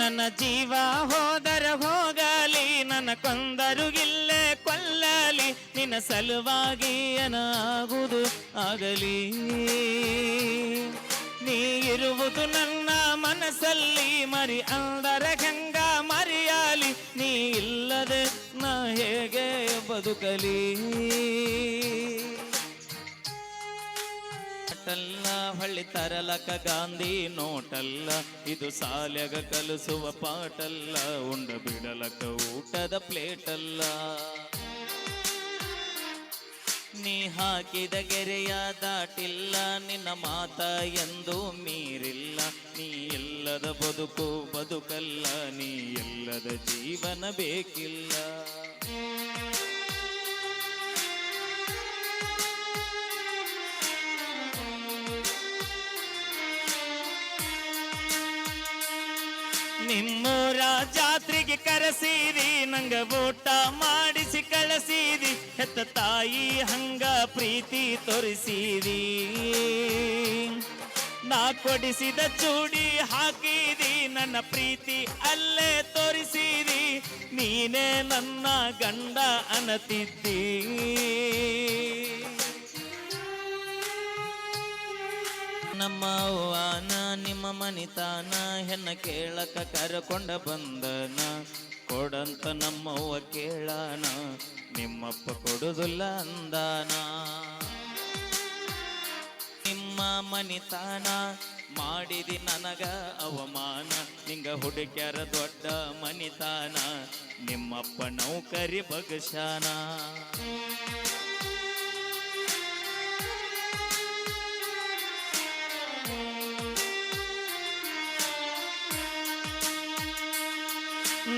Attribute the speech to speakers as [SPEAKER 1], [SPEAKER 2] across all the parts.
[SPEAKER 1] ನನ್ನ ಜೀವ ಹೋದರ ಹೋಗಲಿ, ನನ್ನ ಕೊಂದರು ಇಲ್ಲೇ ಕೊಲ್ಲಲಿ, ನಿನ್ನ ಸಲುವಾಗಿ ಏನಾಗುವುದು ಆಗಲಿ? ನೀ ಇರುವುದು ನನ್ನ ಮನಸ್ಸಲ್ಲಿ, ಮರಿ ಅಂದರ ಹೆಂಗ ಮರಿಯಾಲಿ? ನೀ ಇಲ್ಲದೆ ನಾ ಹೇಗೆ ಬದುಕಲಿ? ನೋಟಲ್ಲ, ಹಳ್ಳಿ ತರಲಕ ಗಾಂಧಿ ನೋಟಲ್ಲ, ಇದು ಸಾಲ್ಯಾಗ ಕಲಿಸುವ ಪಾಟಲ್ಲ ಉಂಡ ಬಿಡಲಕ ಊಟದ ಪ್ಲೇಟಲ್ಲ. ನೀ ಹಾಕಿದ ಗೆರೆಯ ದಾಟಿಲ್ಲ, ನಿನ್ನ ಮಾತ ಎಂದು ಮೀರಿಲ್ಲ, ನೀ ಎಲ್ಲದ ಬದುಕು ಬದುಕಲ್ಲ, ನೀ ಎಲ್ಲದ ಜೀವನ ಬೇಕಿಲ್ಲ. ನಿಮ್ಮೂರ ಜಾತ್ರೆಗೆ ಕರೆಸೀರಿ, ನಂಗ ಊಟ ಮಾಡಿಸಿ ಕಳಸೀರಿ, ಹೆತ್ತ ತಾಯಿ ಹಂಗ ಪ್ರೀತಿ ತೋರಿಸೀರಿ. ನಾ ಕೊಡಿಸಿದ ಚೂಡಿ ಹಾಕಿದಿ ನನ್ನ ಪ್ರೀತಿ ಅಲ್ಲೇ ತೋರಿಸಿರಿ, ನೀನೇ ನನ್ನ ಗಂಡ ಅನತಿದ್ದಿ ನಮ್ಮ ಅವ್ವಾನ ನಿಮ್ಮ ಮನಿತಾನ ಹೆನ್ನ ಕೇಳಕ ಕರಕೊಂಡ ಬಂದನ. ಕೊಡಂತ ನಮ್ಮವ್ವ ಕೇಳಾನ, ನಿಮ್ಮಪ್ಪ ಕೊಡುದಿಲ್ಲ ಅಂದಾನ. ನಿಮ್ಮ ಮನಿತಾನ ಮಾಡಿದಿ ನನಗ ಅವಮಾನ, ನಿಂಗ ಹುಡುಕ್ಯಾರ ದೊಡ್ಡ ಮನಿತಾನ, ನಿಮ್ಮಪ್ಪ ನೌಕರಿ ಬಗಶಾನ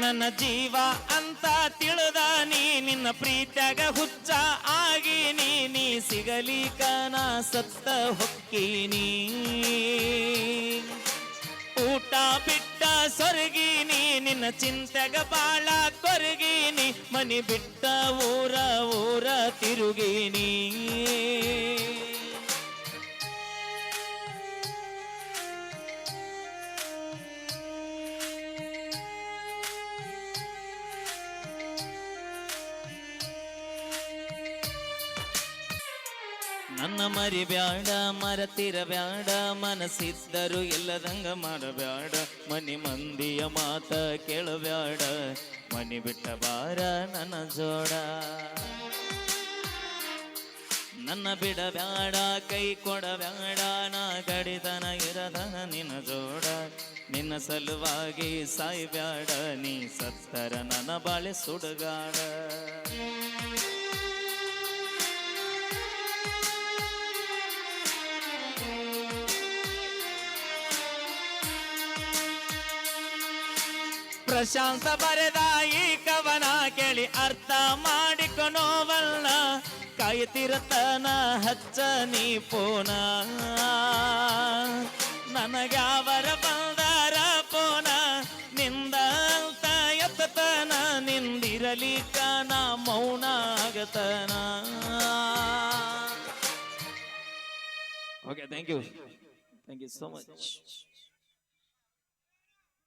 [SPEAKER 1] ನನ್ನ ಜೀವ ಅಂತ ತಿಳಿದ ನೀ ನಿನ್ನ ಪ್ರೀತ್ಯಾಗ ಹುಚ್ಚ ಆಗಿ ನೀ ನೀ ಕನ ಸತ್ತ ಹೊಕ್ಕೀನಿ. ಊಟ ಬಿಟ್ಟ ಸೊರಗೀನಿ, ನಿನ್ನ ಚಿಂತೆಗ ಬಾಳ ಕೊರಗೀನಿ, ಮನಿ ಬಿಟ್ಟ ಊರ ಊರ ತಿರುಗೀನಿ. ನನ್ನ ಮರಿ ಬ್ಯಾಡ ಮರತಿರ ಬ್ಯಾಡ ಮನಸ್ಸಿದ್ದರು ಇಲ್ಲದಂಗ ಮಾಡಬ್ಯಾಡ. ಮನಿ ಮಂದಿಯ ಮಾತ ಕೇಳಬ್ಯಾಡ, ಮನಿ ಬಿಟ್ಟ ಬಾರ ನನ್ನ ಜೋಡ. ನನ್ನ ಬಿಡಬ್ಯಾಡ, ಕೈ ಕೊಡಬ್ಯಾಡ, ನಾ ಗಡಿತನ ಇರದನ ನಿನ್ನ ಜೋಡ. ನಿನ್ನ ಸಲುವಾಗಿ ಸಾಯ್ಬ್ಯಾಡ, ನೀ ಸತ್ತರ ನನ್ನ ಬಾಳೆ ಸುಡುಗಾಡ. ಪ್ರಶಾಂತ ಬರೆದ ಈ ಕವನ ಕೇಳಿ ಅರ್ಥ ಮಾಡಿಕೊನೋವಲ್ಲ ಕಾಯ್ತಿರತನ ಹಚ್ಚ ನೀ ಪೋನ. ನನಗ್ಯಾವರ ಬಂದಾರ ಪೋನ. ನಿಂದ ಎತ್ತತನ ನಿಂದಿರಲಿಕ ನಾ ಮೌನ ಆಗತನ. Okay thank you thank you so much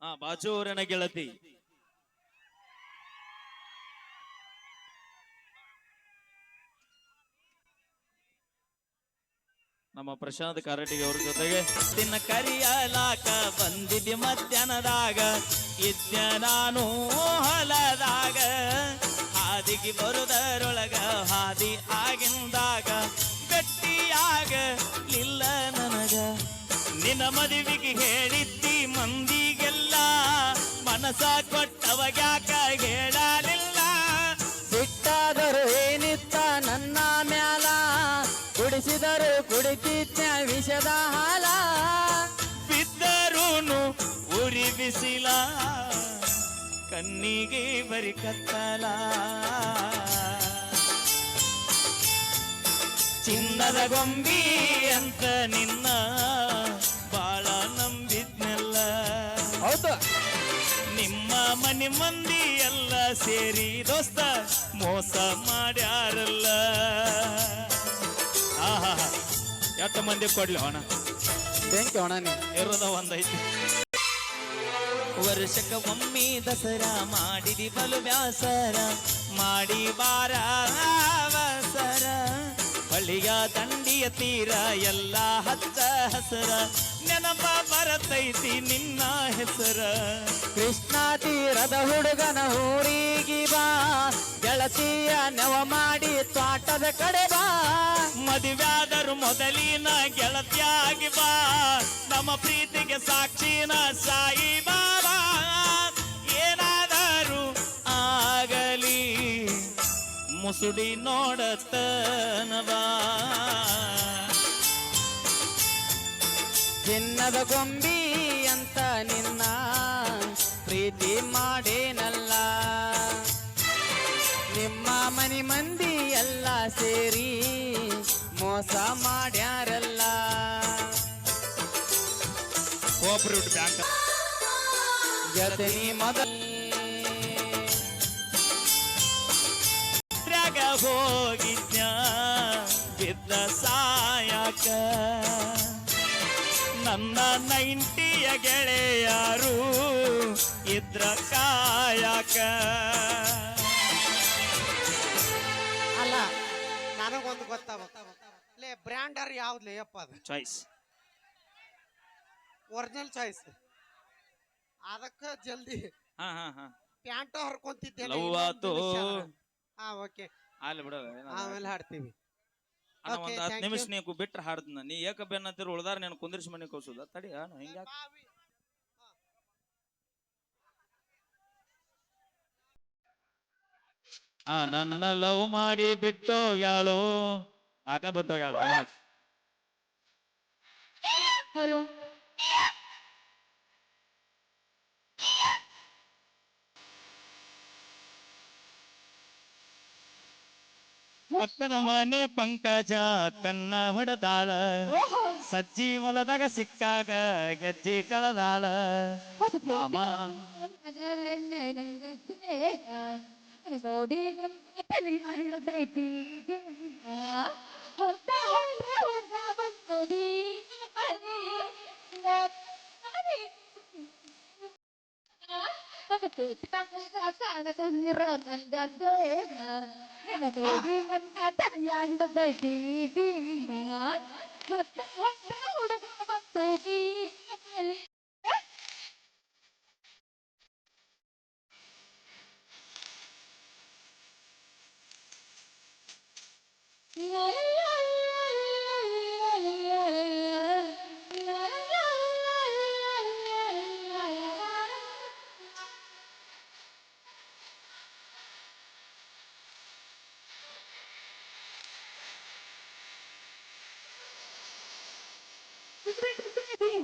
[SPEAKER 1] ಆ, ಬಾಜೂರನ ಗೆಳತಿ. ನಮ್ಮ ಪ್ರಶಾಂತ್ ಕಾರಟಿಗೆ ಅವ್ರ ಜೊತೆಗೆ ನಿನ್ನ ಕರಿಯಲಾಕ ಬಂದಿದ್ದೆ ಮಧ್ಯಾಹ್ನದಾಗ. ಇದ್ದ ನಾನು ಹೊಲದಾಗ. ಹಾದಿಗೆ ಬರುದರೊಳಗ ಹಾದಿ ಆಗಿಂದಾಗ. ಗಟ್ಟಿಯಾಗ ಇಲ್ಲ ನನಗ. ನಿನ್ನ ಮದುವೆಗೆ ಮನಸ ಕೊಟ್ಟವಗ್ಯಾಕ ಹೇಳಲಿಲ್ಲ?
[SPEAKER 2] ಬಿಟ್ಟಾದರು ಏನಿತ್ತ ನನ್ನ ಮ್ಯಾಲ? ಕುಡಿಸಿದರು ಕುಡಿತಿದ್ದ ವಿಷದ ಹಾಲ?
[SPEAKER 1] ಬಿದ್ದರೂನು ಉರಿ ಬಿಸಿಲ? ಕಣ್ಣಿಗೆ ಬರಿ ಕತ್ತಲ? ಚಿನ್ನದ ಗೊಂಬಿ ಅಂತ ನಿನ್ನ ಮನೆ ಮಂದಿ ಎಲ್ಲ ಸೇರಿ ದೋಸ್ತ ಮೋಸ ಮಾಡ್ಯಾರಲ್ಲ. ಆಹಾ ಎತ್ತ ಮಂದಿ ಕೊಡ್ಲಿ ಅಣ್ಣ
[SPEAKER 2] ಥ್ಯಾಂಕ್ ಯು ಅಣ್ಣ ನೀ
[SPEAKER 1] ಇರೋದ ಒಂದೈತಿ. ವರ್ಷಕ್ಕ ಒಮ್ಮೆ ದಸರಾ ಮಾಡಿದಿ ಬಲು ವ್ಯಾಸರ ಮಾಡಿ ಬಾರ ಅವಸರ ಹಳ್ಳಿಯ ದಂಡಿಯ ತೀರ ಎಲ್ಲ ಹಚ್ಚ ಹಸರ. ನೆನಪ ಬರತೈತಿ ನಿನ್ನ ಹೆಸರ.
[SPEAKER 2] ಕೃಷ್ಣ ತೀರದ ಹುಡುಗನ ಊರಿಗೆ ಬಾ. ಗೆಳತಿಯ ನೆವ ಮಾಡಿ ತ್ವಾಟದ ಕಡೆ ಬಾ.
[SPEAKER 1] ಮದುವೆಯಾದರು ಮೊದಲಿನ ಗೆಳತಿಯಾಗಿ ಬಾ. ನಮ್ಮ ಪ್ರೀತಿಗೆ ಸಾಕ್ಷಿನ ಸಾಯಿ ಬಾಬಾ. ಮುಸುಡಿ ನೋಡತನವಾ?
[SPEAKER 2] ಚಿನ್ನದ ಗೊಂಬಿ ಅಂತ ನಿನ್ನ ಪ್ರೀತಿ ಮಾಡೇನಲ್ಲ. ನಿಮ್ಮ ಮನಿ ಮಂದಿ ಎಲ್ಲ ಸೇರಿ ಮೋಸ ಮಾಡ್ಯಾರಲ್ಲ.
[SPEAKER 1] ಕೋಪರೇಟ್ ಬ್ಯಾಂಕ್
[SPEAKER 2] ಜತನಿ ಮೊದಲ
[SPEAKER 1] ಹೋಗಿದ್ನ ಗೆದ್ದ ಸಾಯಕ ನನ್ನ ನೈಂಟಿಯ ಗೆಳೆಯರು ಇದ್ರ ಕಾಯಕ.
[SPEAKER 3] ಅಲ್ಲ ನನಗೊಂದು ಲೇ ಬ್ರ್ಯಾಂಡರ್ ಯಾವ್ದು ಲೇಯಪ್ಪ ಅದು?
[SPEAKER 1] ಚಾಯ್ಸ್
[SPEAKER 3] ಒರಿಜಿನಲ್ ಚಾಯ್ಸ್ ಅದಕ್ಕೆ ಜಲ್ದಿ
[SPEAKER 1] ಹಾ ಹಾ ಹಾ.
[SPEAKER 3] ಪ್ಯಾಂಟ್ ಹರ್ಕೊಂತಿದ್ದೆ
[SPEAKER 1] ಲವ್ ಆತು.
[SPEAKER 3] ಹಾ ಓಕೆ
[SPEAKER 1] ಅಲ್ಲಿ ಬಿಡು
[SPEAKER 3] ಆಮೇಲೆ ಹಾಡ್ತೀವಿ.
[SPEAKER 1] ಅಣ್ಣ
[SPEAKER 3] Okay,
[SPEAKER 1] ಒಂದ್ ಹತ್ತು
[SPEAKER 3] thank
[SPEAKER 1] ನಿಮಿಷ. ನೀವು ಬಿಟ್ರೆ ಹಾಡ್ದನ. ನೀ ಏಕ ಬೆನ್ನತ್ತಿರ ಉಳ್ದಾರ ನೀನು ಕುಂದಿರ್ಸಿ ಮನೆ ಕಳ್ಸೋದ ತಡಿ ಅಣ್ಣ ಹಿಂಗ್ಯಾಕ್ ಆ ನನ್ನ ಲವ್ ಮಾಡಿ ಬಿಟ್ಟು ಯಾಳು? ಆಕ ಬಿಟ್ಟು ಯಾಳು? ಅಕ್ಕನ ಮನೆ ಪಂಕಜ ಕನ್ನ ಹೊಡೆದಾಳ ಸಜ್ಜಿ ಹೊಲದಾಗ ಸಿಕ್ಕಾಗ ಗೆಜ್ಜಿ ಕಳದಾಳ
[SPEAKER 4] Thank you.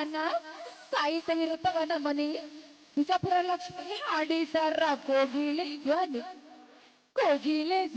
[SPEAKER 4] ಅಮ್ಮ आई विरुद्ध वनमनी तिचा पुरा लक्ष कोगिले कोगिले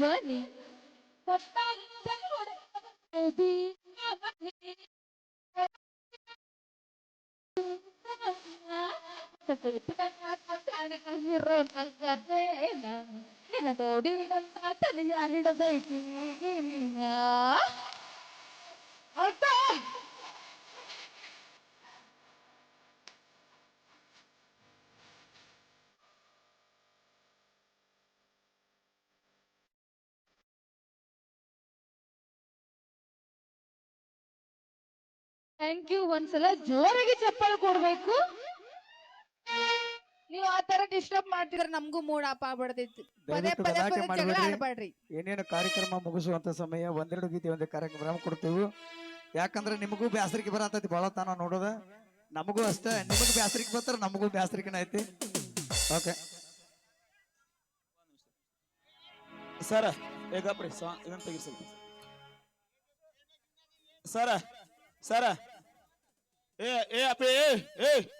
[SPEAKER 4] ಥ್ಯಾಂಕ್ ಯು ಒಂದ್ಸಲ ಜೋರಾಗಿ ಚಪ್ಪಾಳೆ ಕೊಡ್ಬೇಕು. ನೀವು ಆ ತರ ಡಿಸ್ಟರ್ಬ್ ಮಾಡ್ತಿದ್ರೆ ನಮಗೂ ಮೂಡ್ ಆಪ್ ಆಗ್ಬಿಡ್ತೈತಿ. ಪದೇ
[SPEAKER 5] ದಯವಿಟ್ಟು
[SPEAKER 4] ಪದೇ
[SPEAKER 5] ಗಲಾಟೆ
[SPEAKER 4] ಪದೇ ಜಗಳ
[SPEAKER 5] ಮಾಡ್ಬೇಡ್ರಿ.
[SPEAKER 4] ಆಡ್ಬೇಡ್ರಿ.
[SPEAKER 5] ಏನೇನು ಕಾರ್ಯಕ್ರಮ ಮುಗಿಸುವಂತ ಸಮಯ ಒಂದೆರಡು ಗೀತೆ ಒಂದು ಕಾರ್ಯಕ್ರಮ ಕೊಡ್ತೀವಿ. ಯಾಕಂದ್ರೆ ನಿಮಗೂ ಬ್ಯಾಸರಿಕೆ ಬರತೈತಿ ಬಹಳ ತಾನ ನೋಡೋದ. ನಮಗೂ ಅಷ್ಟೇ. ನಿಮಗೂ ಬ್ಯಾಸರಿಕೆ ಬರ್ತಾರ ನಮಗೂ ಬ್ಯಾಸರಿಕೆನ ಐತಿ? ಓಕೆ
[SPEAKER 1] ಸರ ಸಾ ಇದನ್ನ ಸರ Sara. É, é, é, ei, ei, ei, ei.